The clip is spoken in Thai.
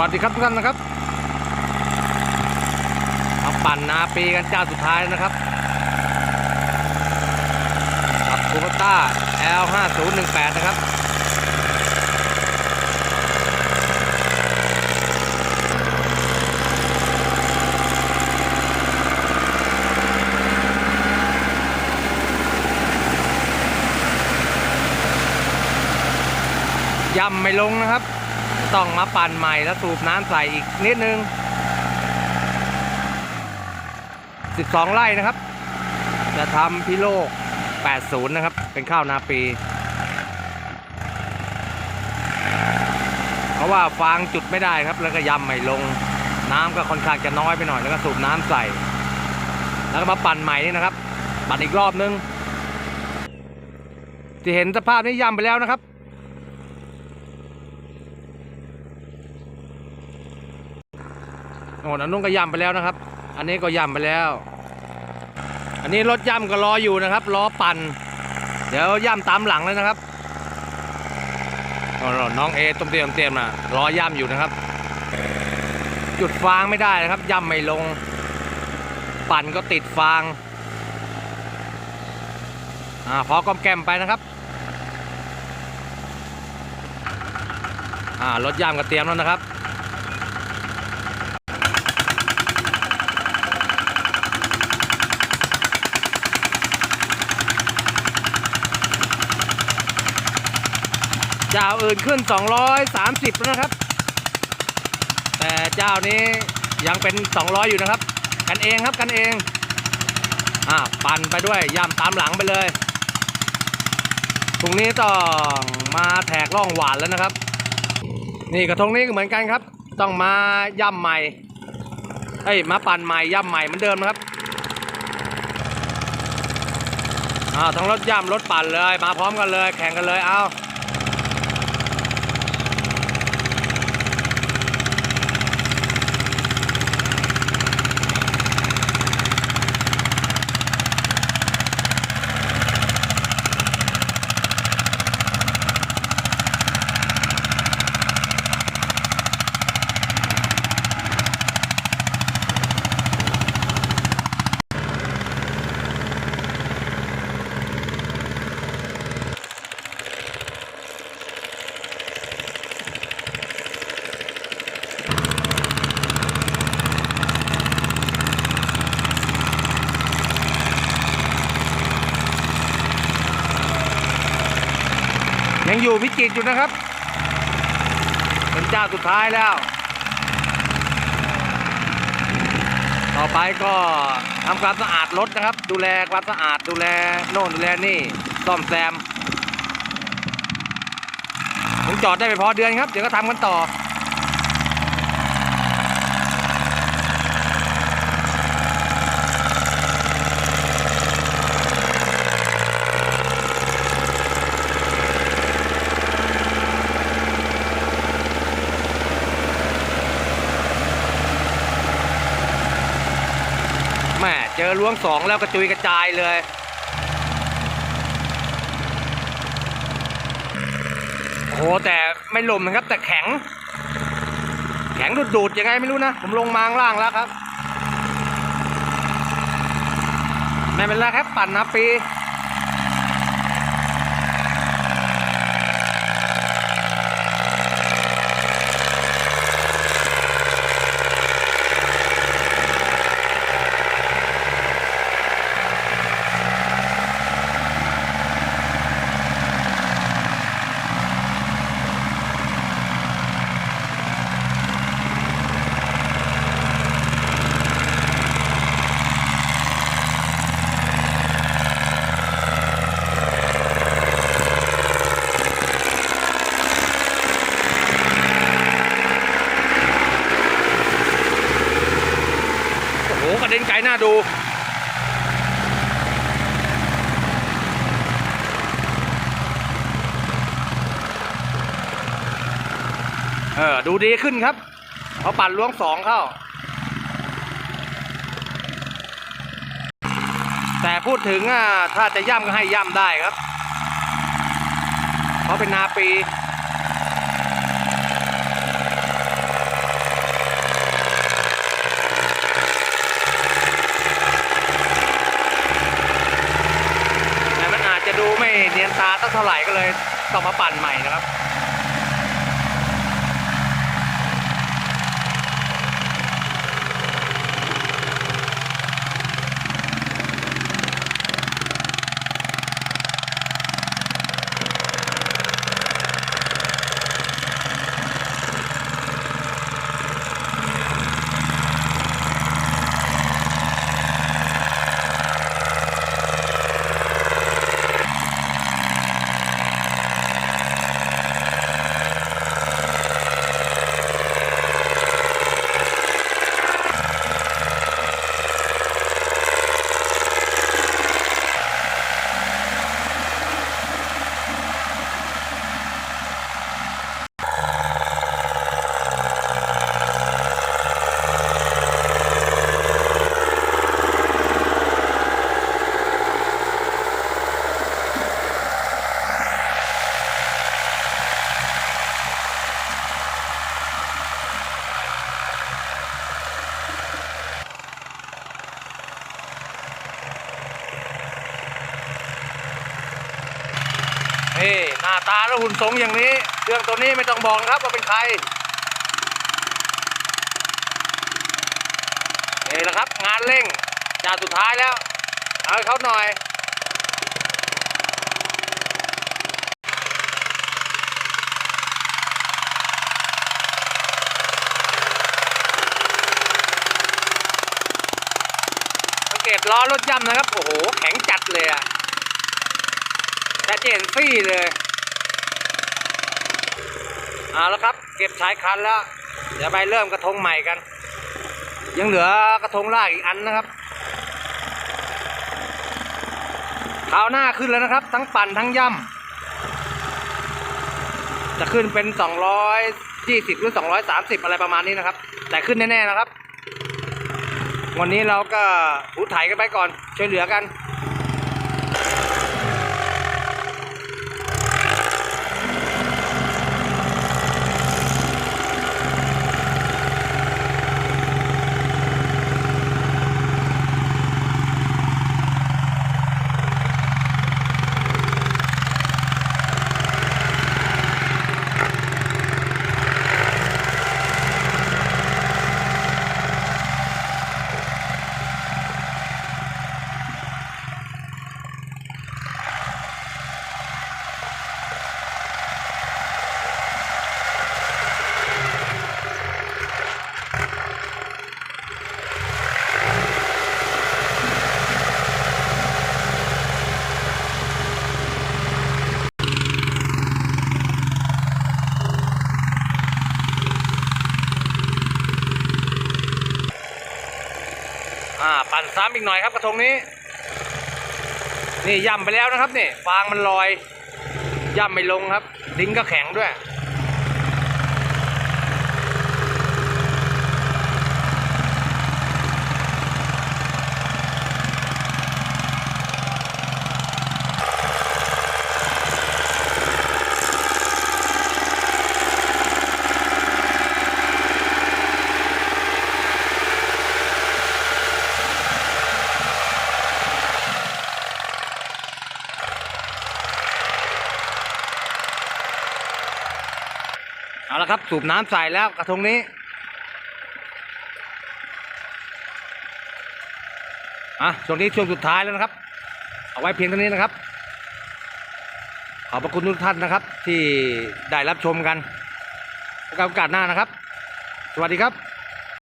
วัสดีครับทุกท่านนะครับมาปั่นนาปีกันเจ้าสุดท้ายนะครับกับคูปต้า L5018 นะครับย่ำไม่ลงนะครับ ต้องมาปั่นใหม่แล้วสูบน้ำใส่อีกนิดนึง 12 ไร่นะครับ จะทำพิโลก 80 นะครับ เป็นข้าวนาปี เพราะว่าฟางจุดไม่ได้ครับ แล้วก็ย่ำไม่ลง น้ำก็ค่อนข้างจะน้อยไปหน่อย แล้วก็สูบน้ำใส่ แล้วก็มาปั่นใหม่นี่นะครับ ปั่นอีกรอบนึงที่เห็นสภาพนี้ยำไปแล้วนะครับ โอ้อันนู้นก็ย่ำไปแล้วนะครับ อันนี้ก็ย่ำไปแล้ว อันนี้รถย่ำก็รออยู่นะครับรอปั่น เดี๋ยวย่ำตามหลังเลยนะครับน้องเอต้มเตรียมเตรียมนะรอย่ำอยู่นะครับ จุดฟางไม่ได้นะครับย่ำไม่ลง ปั่นก็ติดฟางอ่าพอกอมแกมไปนะครับอ่ารถย่ำก็เตรียมแล้วนะครับ เจ้าอื่นขึ้น 230 แล้วนะครับ แต่เจ้านี้ยังเป็น 200 อยู่นะครับ กันเองครับกันเองอ่าปั่นไปด้วยย่ำตามหลังไปเลยตรงนี้ต้องมาแถกร่องหวานแล้วนะครับ นี่กระทงนี้ก็เหมือนกันครับ ต้องมาย่ำใหม่เอ้ยมาปั่นใหม่ย่ำใหม่เหมือนเดิมนะครับอ่าทั้งรถย่ำรถปั่นเลย มาพร้อมกันเลย แข่งกันเลยเอา ยังอยู่พิจิตรอยู่นะครับ เป็นเจ้าสุดท้ายแล้ว ต่อไปก็ทำความสะอาดรถนะครับ ดูแลความสะอาดดูแลโน่นดูแลนี่ซ่อมแซมผมจอดได้ไปพอเดือนครับ เดี๋ยวก็ทำกันต่อ อล้วงสองแล้วกระจุยกระจายเลยโอ้โหแต่ไม่ลมนะครับแต่แข็ง แข็งดูดๆยังไงไม่รู้นะ ผมลงมาข้างล่างแล้วครับ ไม่เป็นไรครับ ปั่นนะปี โอ้โหกระเด็นไกลหน้า ดูเออดูดีขึ้นครับเขาปั่นล้วงสองเข้า แต่พูดถึงอะถ้าจะย่ำก็ให้ย่ำได้ครับ เพราะเป็นนาปี เท่าไหร่ก็เลยต้องมาปั่นใหม่นะครับาตาแล้วหุ่นทรงอย่างนี้เครื่องตัวนี้ไม่ต้องบอกนะครับว่าเป็นใครนี่แหละครับ งานเร่งจานสุดท้ายแล้ว เอาเขาหน่อยสังเกตล้อรถย่ำนะครับ โอ้โห แข็งจัดเลยอะชัดเจนฟี่เลย เอาแล้วครับ เก็บชายคันแล้ว เดี๋ยวไปเริ่มกระทงใหม่กัน ยังเหลือกระทงลากอีกอันนะครับคราวหน้าขึ้นแล้วนะครับ ทั้งปั่นทั้งย่ำจะขึ้นเป็น 220 หรือ 230 อะไรประมาณนี้นะครับ แต่ขึ้นแน่ๆนะครับ วันนี้เราก็ถูถ่ายกันไปก่อน ช่วยเหลือกัน อ่านซ้ำอีกหน่อยครับกระทงนี้ นี่ย่ำไปแล้วนะครับนี่ฟางมันลอยย่ำไม่ลงครับ ดินก็แข็งด้วย ครับสูบน้ำใส่แล้วกระทงนี้อะช่วงนี้ช่วงสุดท้ายแล้วนะครับ เอาไว้เพียงเท่านี้นะครับ ขอบพระคุณทุกท่านนะครับ ที่ได้รับชมกันแล้วก็โอกาสหน้านะครับ สวัสดีครับ